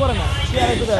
বলে না চেয়ারে তুলে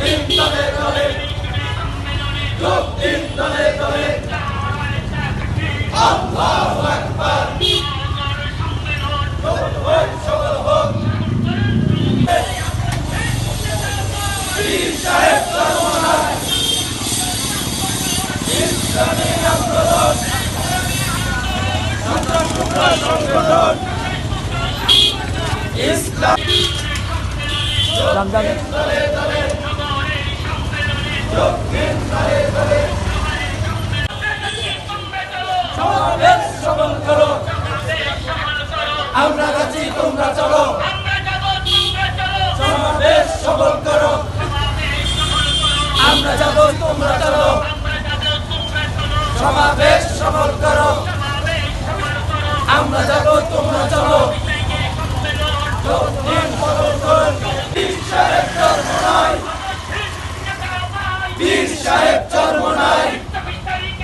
তিন দলে দলে তিন দলে দলে আল্লাহু আকবার ইসলামী আমরা রাজি, তোমরা চলো। সমাবেশ সফল করো। আমরা যাব, তোমরা চলো। সমাবেশ সফল করো। আমরা যাব, তোমরা চলো। দিন সাহেব